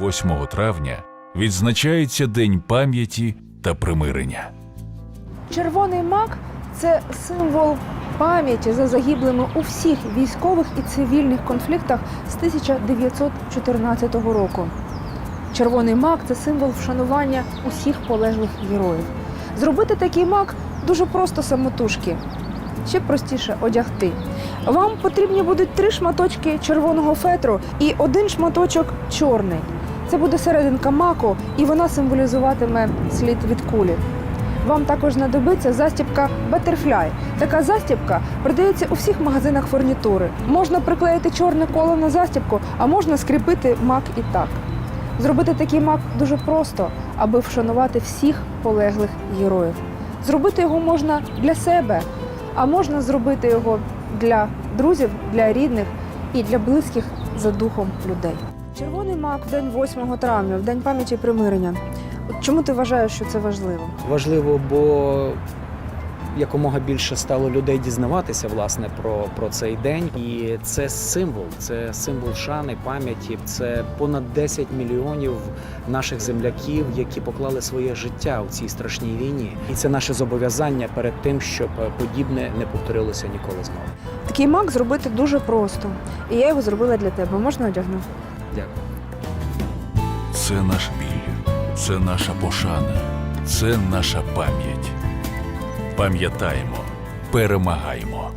8 травня відзначається День пам'яті та примирення. Червоний мак це символ пам'яті за загиблими у всіх військових і цивільних конфліктах з 1914 року. Червоний мак це символ вшанування усіх полеглих героїв. Зробити такий мак дуже просто самотужки. Ще простіше одягти. Вам потрібні будуть три шматочки червоного фетру і один шматочок чорний. Це буде серединка маку, і вона символізуватиме слід від кулі. Вам також знадобиться застібка Butterfly. Така застібка продається у всіх магазинах фурнітури. Можна приклеїти чорне коло на застібку, а можна скріпити мак і так. Зробити такий мак дуже просто, аби вшанувати всіх полеглих героїв. Зробити його можна для себе, а можна зробити його для друзів, для рідних і для близьких за духом людей. Червоний мак в день 8 травня, в день пам'яті примирення. Чому ти вважаєш, що це важливо? Важливо, бо якомога більше стало людей дізнаватися власне про, про цей день. І це символ, це символ шани, пам'яті. Це понад 10 мільйонів наших земляків, які поклали своє життя у цій страшній війні. І це наше зобов'язання перед тим, щоб подібне не повторилося ніколи знову. Такий мак зробити дуже просто. І я його зробила для тебе. Можна одягнути? Дякую. Це наш біль, це наша пошана, це наша пам'ять. Пам'ятаємо, перемагаємо.